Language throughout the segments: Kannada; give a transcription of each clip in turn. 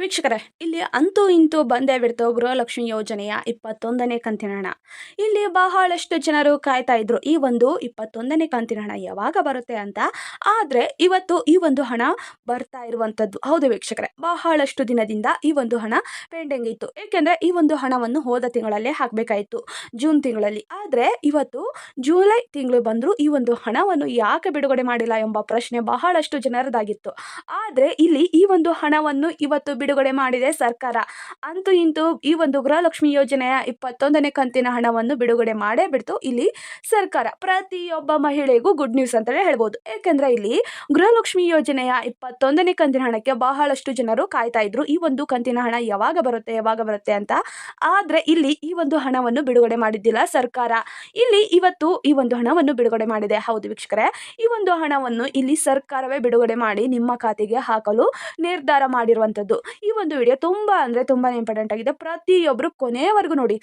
ವೀಕ್ಷಕರೇ, ಇಲ್ಲಿ ಅಂತೂ ಇಂತೂ ಬಂದೇ ಬಿಡ್ತು ಗೃಹಲಕ್ಷ್ಮಿ ಯೋಜನೆಯ ಇಪ್ಪತ್ತೊಂದನೇ ಕಂತಿನ ಹಣ ಇಲ್ಲಿ ಬಹಳಷ್ಟು ಜನರು ಕಾಯ್ತಾ ಇದ್ರು, ಈ ಒಂದು ಇಪ್ಪತ್ತೊಂದನೇ ಕಂತಿನ ಹಣ ಯಾವಾಗ ಬರುತ್ತೆ ಅಂತ. ಆದರೆ ಇವತ್ತು ಈ ಒಂದು ಹಣ ಬರ್ತಾ ಇರುವಂಥದ್ದು ಹೌದು ವೀಕ್ಷಕರೇ, ಬಹಳಷ್ಟು ದಿನದಿಂದ ಈ ಒಂದು ಹಣ ಪೆಂಡಿಂಗ್ ಇತ್ತು. ಏಕೆಂದರೆ ಈ ಒಂದು ಹಣವನ್ನು ಹೋದ ತಿಂಗಳಲ್ಲೇ ಹಾಕಬೇಕಾಯಿತು, ಜೂನ್ ತಿಂಗಳಲ್ಲಿ. ಆದರೆ ಇವತ್ತು ಜುಲೈ ತಿಂಗಳು ಬಂದರೂ ಈ ಒಂದು ಹಣವನ್ನು ಯಾಕೆ ಬಿಡುಗಡೆ ಮಾಡಿಲ್ಲ ಎಂಬ ಪ್ರಶ್ನೆ ಬಹಳಷ್ಟು ಜನರದಾಗಿತ್ತು. ಆದರೆ ಇಲ್ಲಿ ಈ ಒಂದು ಹಣವನ್ನು ಇವತ್ತು ಬಿಡುಗಡೆ ಮಾಡಿದೆ ಸರ್ಕಾರ. ಅಂತೂ ಇಂತು ಈ ಒಂದು ಗೃಹಲಕ್ಷ್ಮಿ ಯೋಜನೆಯ ಇಪ್ಪತ್ತೊಂದನೇ ಕಂತಿನ ಹಣವನ್ನು ಬಿಡುಗಡೆ ಮಾಡೇ ಬಿಡ್ತು ಇಲ್ಲಿ ಸರ್ಕಾರ. ಪ್ರತಿಯೊಬ್ಬ ಮಹಿಳೆಗೂ ಗುಡ್ ನ್ಯೂಸ್ ಅಂತಲೇ ಹೇಳ್ಬೋದು. ಏಕೆಂದರೆ ಇಲ್ಲಿ ಗೃಹಲಕ್ಷ್ಮಿ ಯೋಜನೆಯ ಇಪ್ಪತ್ತೊಂದನೇ ಕಂತಿನ ಹಣಕ್ಕೆ ಬಹಳಷ್ಟು ಜನರು ಕಾಯ್ತಾ ಇದ್ರು. ಈ ಒಂದು ಕಂತಿನ ಹಣ ಯಾವಾಗ ಬರುತ್ತೆ ಯಾವಾಗ ಬರುತ್ತೆ ಅಂತ. ಆದರೆ ಇಲ್ಲಿ ಈ ಒಂದು ಹಣವನ್ನು ಬಿಡುಗಡೆ ಮಾಡಿದ್ದಿಲ್ಲ ಸರ್ಕಾರ. ಇಲ್ಲಿ ಇವತ್ತು ಈ ಒಂದು ಹಣವನ್ನು ಬಿಡುಗಡೆ ಮಾಡಿದೆ. ಹೌದು ವೀಕ್ಷಕರೇ, ಈ ಒಂದು ಹಣವನ್ನು ಇಲ್ಲಿ ಸರ್ಕಾರವೇ ಬಿಡುಗಡೆ ಮಾಡಿ ನಿಮ್ಮ ಖಾತೆಗೆ ಹಾಕಲು ನಿರ್ಧಾರ ಮಾಡಿರುವಂಥದ್ದು ಈ ಒಂದು ವಿಡಿಯೋ ತುಂಬ ಅಂದರೆ ತುಂಬಾ ಇಂಪಾರ್ಟೆಂಟ್ ಆಗಿದೆ. ಪ್ರತಿಯೊಬ್ಬರು ಕೊನೆಯವರೆಗೂ ನೋಡಿ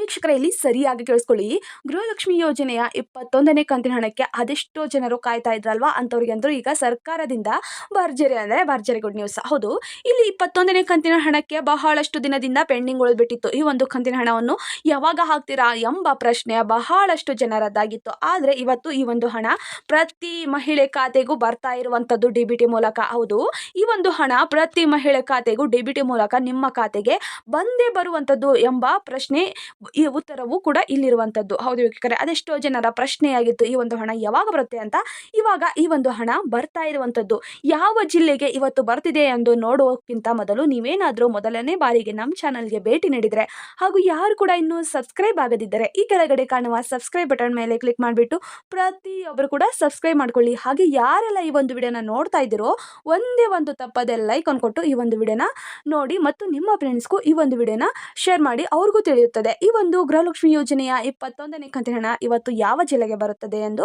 ವೀಕ್ಷಕರ ಇಲ್ಲಿ ಸರಿಯಾಗಿ ಕೇಳಿಸ್ಕೊಳ್ಳಿ. ಗೃಹಲಕ್ಷ್ಮಿ ಯೋಜನೆಯ ಇಪ್ಪತ್ತೊಂದನೇ ಕಂತಿನ ಹಣಕ್ಕೆ ಅದೆಷ್ಟೋ ಜನರು ಕಾಯ್ತಾ ಇದ್ರಲ್ವಾ? ಅಂದರು ಈಗ ಸರ್ಕಾರದಿಂದ ಭರ್ಜರಿ ಅಂದರೆ ಭರ್ಜರಿ ಗುಡ್ ನ್ಯೂಸ್. ಹೌದು, ಇಲ್ಲಿ ಇಪ್ಪತ್ತೊಂದನೇ ಕಂತಿನ ಹಣಕ್ಕೆ ಬಹಳಷ್ಟು ದಿನದಿಂದ ಪೆಂಡಿಂಗ್ ಉಳಿದ್ಬಿಟ್ಟಿತ್ತು. ಈ ಒಂದು ಕಂತಿನ ಹಣವನ್ನು ಯಾವಾಗ ಹಾಕ್ತೀರಾ ಎಂಬ ಪ್ರಶ್ನೆ ಬಹಳಷ್ಟು ಜನರದ್ದಾಗಿತ್ತು. ಆದರೆ ಇವತ್ತು ಈ ಒಂದು ಹಣ ಪ್ರತಿ ಮಹಿಳೆ ಖಾತೆಗೂ ಬರ್ತಾ ಇರುವಂಥದ್ದು ಡಿ ಮೂಲಕ. ಹೌದು, ಈ ಒಂದು ಹಣ ಪ್ರತಿ ಮಹಿಳೆ ಖಾತೆಗೂ ಡಿ ಬಿ ಟಿ ಮೂಲಕ ನಿಮ್ಮ ಖಾತೆಗೆ ಬಂದೇ ಬರುವಂಥದ್ದು ಎಂಬ ಪ್ರಶ್ನೆ ಈ ಉತ್ತರವು ಕೂಡ ಇಲ್ಲಿರುವಂಥದ್ದು ಹೌದು ವೀಕ್ಷಕರೇ, ಅದೆಷ್ಟೋ ಜನರ ಪ್ರಶ್ನೆಯಾಗಿತ್ತು, ಈ ಒಂದು ಹಣ ಯಾವಾಗ ಬರುತ್ತೆ ಅಂತ. ಇವಾಗ ಈ ಒಂದು ಹಣ ಬರ್ತಾ ಇರುವಂಥದ್ದು ಯಾವ ಜಿಲ್ಲೆಗೆ ಇವತ್ತು ಬರ್ತಿದೆ ಎಂದು ನೋಡೋಕ್ಕಿಂತ ಮೊದಲು ನೀವೇನಾದರೂ ಮೊದಲನೇ ಬಾರಿಗೆ ನಮ್ಮ ಚಾನಲ್ಗೆ ಭೇಟಿ ನೀಡಿದರೆ, ಹಾಗೂ ಯಾರು ಕೂಡ ಇನ್ನೂ ಸಬ್ಸ್ಕ್ರೈಬ್ ಆಗದಿದ್ದರೆ, ಈ ಕೆಳಗಡೆ ಕಾಣುವ ಸಬ್ಸ್ಕ್ರೈಬ್ ಬಟನ್ ಮೇಲೆ ಕ್ಲಿಕ್ ಮಾಡಿಬಿಟ್ಟು ಪ್ರತಿಯೊಬ್ಬರು ಕೂಡ ಸಬ್ಸ್ಕ್ರೈಬ್ ಮಾಡ್ಕೊಳ್ಳಿ. ಹಾಗೆ ಯಾರೆಲ್ಲ ಈ ಒಂದು ವಿಡಿಯೋನ ನೋಡ್ತಾ ಇದ್ದೀರೋ, ಒಂದೇ ಒಂದು ತಪ್ಪದೆ ಲೈಕ್ ಅನ್ಕೊಟ್ಟು ಈ ಒಂದು ವಿಡಿಯೋನ ನೋಡಿ, ಮತ್ತು ನಿಮ್ಮ ಫ್ರೆಂಡ್ಸ್ಗೂ ಈ ಒಂದು ವಿಡಿಯೋನ ಶೇರ್ ಮಾಡಿ, ಅವ್ರಿಗೂ ತಿಳಿಯುತ್ತದೆ. ಈ ಒಂದು ಗೃಹಲಕ್ಷ್ಮಿ ಯೋಜನೆಯ ಇಪ್ಪತ್ತೊಂದನೇ ಕಂತಿನ ಇವತ್ತು ಯಾವ ಜಿಲ್ಲೆಗೆ ಬರುತ್ತದೆ ಎಂದು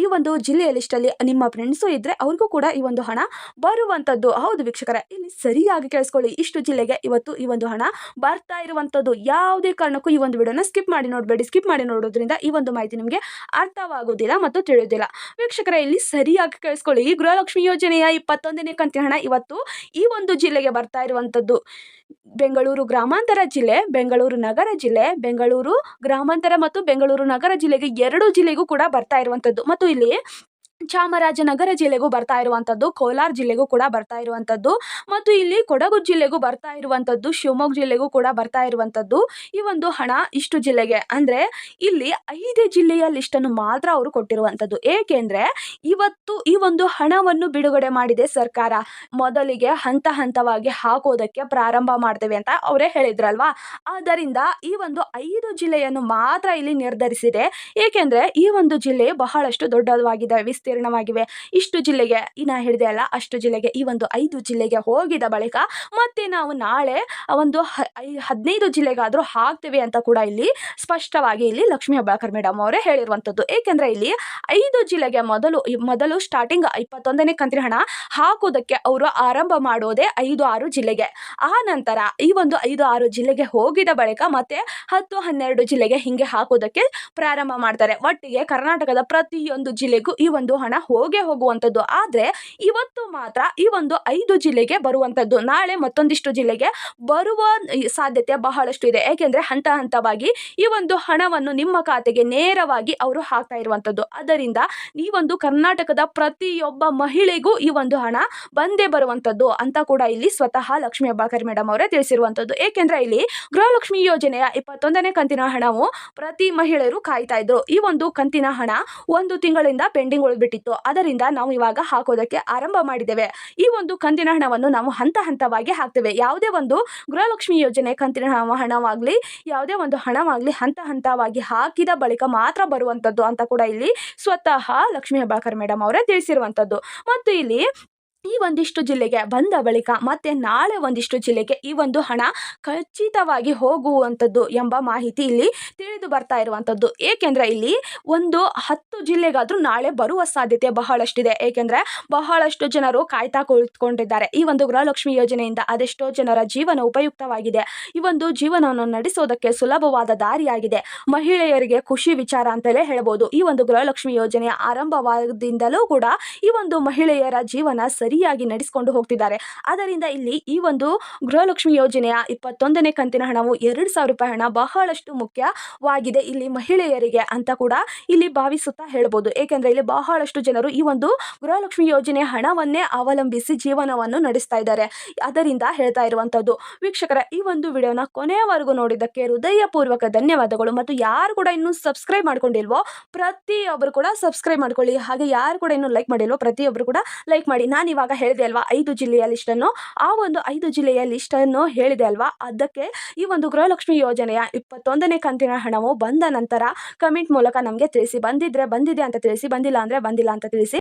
ಈ ಒಂದು ಜಿಲ್ಲೆಯ ಲಿಸ್ಟಲ್ಲಿ ನಿಮ್ಮ ಫ್ರೆಂಡ್ಸು ಇದ್ದರೆ ಅವ್ರಿಗೂ ಕೂಡ ಈ ಒಂದು ಹಣ ಬರುವಂಥದ್ದು ಹೌದು ವೀಕ್ಷಕರೇ, ಇಲ್ಲಿ ಸರಿಯಾಗಿ ಕೇಳಿಸ್ಕೊಳ್ಳಿ. ಇಷ್ಟು ಜಿಲ್ಲೆಗೆ ಇವತ್ತು ಈ ಒಂದು ಹಣ ಬರ್ತಾ ಇರುವಂಥದ್ದು ಯಾವುದೇ ಕಾರಣಕ್ಕೂ ಈ ಒಂದು ವಿಡಿಯೋನ ಸ್ಕಿಪ್ ಮಾಡಿ ನೋಡಬೇಡಿ. ಸ್ಕಿಪ್ ಮಾಡಿ ನೋಡೋದ್ರಿಂದ ಈ ಒಂದು ಮಾಹಿತಿ ನಿಮಗೆ ಅರ್ಥವಾಗುವುದಿಲ್ಲ ಮತ್ತು ತಿಳಿಯೋದಿಲ್ಲ ವೀಕ್ಷಕರ, ಇಲ್ಲಿ ಸರಿಯಾಗಿ ಕೇಳಿಸ್ಕೊಳ್ಳಿ. ಈ ಗೃಹಲಕ್ಷ್ಮಿ ಯೋಜನೆಯ ಇಪ್ಪತ್ತೊಂದನೇ ಕಂತಿನ ಹಣ ಇವತ್ತು ಈ ಒಂದು ಜಿಲ್ಲೆಗೆ ಬರ್ತಾ ಇರುವಂಥದ್ದು ಬೆಂಗಳೂರು ಗ್ರಾಮಾಂತರ ಜಿಲ್ಲೆ, ಬೆಂಗಳೂರು ನಗರ ಜಿಲ್ಲೆ, ಬೆಂಗಳೂರು ಗ್ರಾಮಾಂತರ ಮತ್ತು ಬೆಂಗಳೂರು ನಗರ ಜಿಲ್ಲೆಗೆ ಎರಡು ಜಿಲ್ಲೆಗೂ ಕೂಡ ಬರ್ತಾ ಇರುವಂಥದ್ದು. ಮತ್ತು ಇಲ್ಲಿ ಚಾಮರಾಜನಗರ ಜಿಲ್ಲೆಗೂ ಬರ್ತಾ ಇರುವಂಥದ್ದು ಕೋಲಾರ ಜಿಲ್ಲೆಗೂ ಕೂಡ ಬರ್ತಾ ಇರುವಂಥದ್ದು ಮತ್ತು ಇಲ್ಲಿ ಕೊಡಗು ಜಿಲ್ಲೆಗೂ ಬರ್ತಾ ಇರುವಂಥದ್ದು ಶಿವಮೊಗ್ಗ ಜಿಲ್ಲೆಗೂ ಕೂಡ ಬರ್ತಾ ಇರುವಂಥದ್ದು ಈ ಒಂದು ಹಣ ಇಷ್ಟು ಜಿಲ್ಲೆಗೆ. ಅಂದರೆ ಇಲ್ಲಿ ಐದೇ ಜಿಲ್ಲೆಯ ಲಿಸ್ಟನ್ನು ಮಾತ್ರ ಅವರು ಕೊಟ್ಟಿರುವಂಥದ್ದು ಏಕೆಂದರೆ ಇವತ್ತು ಈ ಒಂದು ಹಣವನ್ನು ಬಿಡುಗಡೆ ಮಾಡಿದೆ ಸರ್ಕಾರ. ಮೊದಲಿಗೆ ಹಂತ ಹಂತವಾಗಿ ಹಾಕೋದಕ್ಕೆ ಪ್ರಾರಂಭ ಮಾಡ್ತೇವೆ ಅಂತ ಅವರೇ ಹೇಳಿದ್ರಲ್ವಾ? ಆದ್ದರಿಂದ ಈ ಒಂದು ಐದು ಜಿಲ್ಲೆಯನ್ನು ಮಾತ್ರ ಇಲ್ಲಿ ನಿರ್ಧರಿಸಿದೆ. ಏಕೆಂದರೆ ಈ ಒಂದು ಜಿಲ್ಲೆ ಬಹಳಷ್ಟು ದೊಡ್ಡದಾಗಿದೆ. ವಿಸ್ತೀರ್ಣವಾಗಿವೆ ಇಷ್ಟು ಜಿಲ್ಲೆಗೆ ಇನ್ನು ಹಿಡಿದೆ ಅಲ್ಲ, ಅಷ್ಟು ಜಿಲ್ಲೆಗೆ ಈ ಒಂದು ಐದು ಜಿಲ್ಲೆಗೆ ಹೋಗಿದ ಬಳಿಕ ಮತ್ತೆ ನಾವು ನಾಳೆ ಒಂದು ಹದಿನೈದು ಜಿಲ್ಲೆಗಾದರೂ ಹಾಕ್ತೇವೆ ಅಂತ ಕೂಡ ಇಲ್ಲಿ ಸ್ಪಷ್ಟವಾಗಿ ಇಲ್ಲಿ ಲಕ್ಷ್ಮೀ ಹೆಬ್ಬಾಳ್ಕರ್ ಮೇಡಮ್ ಅವರೇ ಹೇಳಿರುವಂಥದ್ದು ಏಕೆಂದರೆ ಇಲ್ಲಿ ಐದು ಜಿಲ್ಲೆಗೆ ಮೊದಲು ಮೊದಲು ಸ್ಟಾರ್ಟಿಂಗ್ ಇಪ್ಪತ್ತೊಂದನೇ ಕಂತಿನ ಹಣ ಹಾಕೋದಕ್ಕೆ ಅವರು ಆರಂಭ ಮಾಡೋದೇ ಐದು ಆರು ಜಿಲ್ಲೆಗೆ. ಆ ನಂತರ ಈ ಒಂದು ಐದು ಆರು ಜಿಲ್ಲೆಗೆ ಹೋಗಿದ ಬಳಿಕ ಮತ್ತೆ ಹತ್ತು ಹನ್ನೆರಡು ಜಿಲ್ಲೆಗೆ ಹಿಂಗೆ ಹಾಕೋದಕ್ಕೆ ಪ್ರಾರಂಭ ಮಾಡ್ತಾರೆ. ಒಟ್ಟಿಗೆ ಕರ್ನಾಟಕದ ಪ್ರತಿಯೊಂದು ಜಿಲ್ಲೆಗೂ ಈ ಒಂದು ಹಣ ಹೋಗೇ ಹೋಗುವಂಥದ್ದು. ಆದರೆ ಇವತ್ತು ಮಾತ್ರ ಈ ಒಂದು ಐದು ಜಿಲ್ಲೆಗೆ ಬರುವಂಥದ್ದು. ನಾಳೆ ಮತ್ತೊಂದಿಷ್ಟು ಜಿಲ್ಲೆಗೆ ಬರುವ ಸಾಧ್ಯತೆ ಬಹಳಷ್ಟು ಇದೆ. ಏಕೆಂದರೆ ಹಂತ ಹಂತವಾಗಿ ಈ ಒಂದು ಹಣವನ್ನು ನಿಮ್ಮ ಖಾತೆಗೆ ನೇರವಾಗಿ ಅವರು ಹಾಕ್ತಾ ಇರುವಂಥದ್ದು. ಅದರಿಂದ ಈ ಒಂದು ಕರ್ನಾಟಕದ ಪ್ರತಿಯೊಬ್ಬ ಮಹಿಳೆಗೂ ಈ ಒಂದು ಹಣ ಬಂದೇ ಬರುವಂಥದ್ದು ಅಂತ ಕೂಡ ಇಲ್ಲಿ ಸ್ವತಃ ಲಕ್ಷ್ಮೀ ಅಬ್ಬಾಕರ್ ಮೇಡಮ್ ಅವರೇ ತಿಳಿಸಿರುವಂಥದ್ದು. ಏಕೆಂದರೆ ಇಲ್ಲಿ ಗೃಹಲಕ್ಷ್ಮಿ ಯೋಜನೆಯ ಇಪ್ಪತ್ತೊಂದನೇ ಕಂತಿನ ಹಣವು ಪ್ರತಿ ಮಹಿಳೆಯರು ಕಾಯ್ತಾ ಇದ್ರು. ಈ ಒಂದು ಕಂತಿನ ಹಣ ಒಂದು ತಿಂಗಳಿಂದ ಪೆಂಡಿಂಗ್ ಉಳಿದ್ಬಿಟ್ಟಿತ್ತು ಅದರಿಂದ ನಾವು ಇವಾಗ ಹಾಕೋದಕ್ಕೆ ಆರಂಭ ಮಾಡಿದ್ದೇವೆ. ಈ ಒಂದು ಕಂತಿನ ಹಣವನ್ನು ನಾವು ಹಂತ ಹಂತವಾಗಿ ಹಾಕ್ತೇವೆ. ಯಾವುದೇ ಒಂದು ಗೃಹಲಕ್ಷ್ಮಿ ಯೋಜನೆ ಕಂತಿನ ಹಣವಾಗಲಿ, ಯಾವುದೇ ಒಂದು ಹಣವಾಗಲಿ ಹಂತ ಹಂತವಾಗಿ ಹಾಕಿದ ಬಳಿಕ ಮಾತ್ರ ಬರುವಂಥದ್ದು ಅಂತ ಕೂಡ ಇಲ್ಲಿ ಸ್ವತಃ ಲಕ್ಷ್ಮೀ ಹೆಬ್ಬಾಳ್ಕರ್ ಮೇಡಮ್ ಅವರೇ ತಿಳಿಸಿರುವಂಥದ್ದು ಮತ್ತು ಇಲ್ಲಿ ಈ ಒಂದಿಷ್ಟು ಜಿಲ್ಲೆಗೆ ಬಂದ ಬಳಿಕ ಮತ್ತೆ ನಾಳೆ ಒಂದಿಷ್ಟು ಜಿಲ್ಲೆಗೆ ಈ ಒಂದು ಹಣ ಖಚಿತವಾಗಿ ಹೋಗುವಂಥದ್ದು ಎಂಬ ಮಾಹಿತಿ ಇಲ್ಲಿ ತಿಳಿದು ಬರ್ತಾ ಇರುವಂಥದ್ದು ಏಕೆಂದರೆ ಇಲ್ಲಿ ಒಂದು ಹತ್ತು ಜಿಲ್ಲೆಗಾದರೂ ನಾಳೆ ಬರುವ ಸಾಧ್ಯತೆ ಬಹಳಷ್ಟಿದೆ. ಏಕೆಂದರೆ ಬಹಳಷ್ಟು ಜನರು ಕಾಯ್ತಾ ಕುಳಿತುಕೊಂಡಿದ್ದಾರೆ. ಈ ಒಂದು ಗೃಹಲಕ್ಷ್ಮಿ ಯೋಜನೆಯಿಂದ ಅದೆಷ್ಟೋ ಜನರ ಜೀವನ ಉಪಯುಕ್ತವಾಗಿದೆ. ಈ ಒಂದು ಜೀವನವನ್ನು ನಡೆಸೋದಕ್ಕೆ ಸುಲಭವಾದ ದಾರಿಯಾಗಿದೆ. ಮಹಿಳೆಯರಿಗೆ ಖುಷಿ ವಿಚಾರ ಅಂತಲೇ ಹೇಳ್ಬೋದು. ಈ ಒಂದು ಗೃಹಲಕ್ಷ್ಮಿ ಯೋಜನೆಯ ಆರಂಭವಾದಿಂದಲೂ ಕೂಡ ಈ ಒಂದು ಮಹಿಳೆಯರ ಜೀವನ ಸರಿಯಾಗಿ ನಡೆಸಿಕೊಂಡು ಹೋಗ್ತಿದ್ದಾರೆ. ಆದ್ದರಿಂದ ಇಲ್ಲಿ ಈ ಒಂದು ಗೃಹಲಕ್ಷ್ಮಿ ಯೋಜನೆಯ ಇಪ್ಪತ್ತೊಂದನೇ ಕಂತಿನ ಹಣವು ಎರಡು ಸಾವಿರ ರೂಪಾಯಿ ಹಣ ಬಹಳಷ್ಟು ಮುಖ್ಯವಾಗಿದೆ ಇಲ್ಲಿ ಮಹಿಳೆಯರಿಗೆ ಅಂತ ಕೂಡ ಇಲ್ಲಿ ಭಾವಿಸುತ್ತಾ ಹೇಳ್ಬೋದು. ಏಕೆಂದರೆ ಇಲ್ಲಿ ಬಹಳಷ್ಟು ಜನರು ಈ ಒಂದು ಗೃಹಲಕ್ಷ್ಮಿ ಯೋಜನೆ ಹಣವನ್ನೇ ಅವಲಂಬಿಸಿ ಜೀವನವನ್ನು ನಡೆಸ್ತಾ ಇದ್ದಾರೆ. ಅದರಿಂದ ಹೇಳ್ತಾ ಇರುವಂಥದ್ದು, ವೀಕ್ಷಕರ, ಈ ಒಂದು ವಿಡಿಯೋನ ಕೊನೆಯವರೆಗೂ ನೋಡಿದ್ದಕ್ಕೆ ಹೃದಯಪೂರ್ವಕ ಧನ್ಯವಾದಗಳು. ಮತ್ತು ಯಾರು ಕೂಡ ಇನ್ನೂ ಸಬ್ಸ್ಕ್ರೈಬ್ ಮಾಡ್ಕೊಂಡಿಲ್ವೋ, ಪ್ರತಿಯೊಬ್ಬರು ಕೂಡ ಸಬ್ಸ್ಕ್ರೈಬ್ ಮಾಡ್ಕೊಳ್ಳಿ. ಹಾಗೆ ಯಾರು ಕೂಡ ಇನ್ನೂ ಲೈಕ್ ಮಾಡಿಲ್ವೋ, ಪ್ರತಿಯೊಬ್ಬರು ಕೂಡ ಲೈಕ್ ಮಾಡಿ. ನಾನು ಇವಾಗ ಹೇಳಿದೆ ಅಲ್ವಾ, ಐದು ಜಿಲ್ಲೆಯ ಲಿಸ್ಟನ್ನು. ಆ ಒಂದು ಐದು ಜಿಲ್ಲೆಯ ಲಿಸ್ಟನ್ನು ಹೇಳಿದೆ ಅಲ್ವಾ? ಅದಕ್ಕೆ ಈ ಒಂದು ಗೃಹಲಕ್ಷ್ಮಿ ಯೋಜನೆಯ ಇಪ್ಪತ್ತೊಂದನೇ ಕಂತಿನ ಹಣವು ಬಂದ ನಂತರ ಕಮೆಂಟ್ ಮೂಲಕ ನಮಗೆ ತಿಳಿಸಿ, ಬಂದಿದ್ರೆ ಬಂದಿದೆ ಅಂತ ತಿಳಿಸಿ, ಬಂದಿಲ್ಲ ಅಂದರೆ ಬಂದಿಲ್ಲ ಅಂತ ತಿಳಿಸಿ.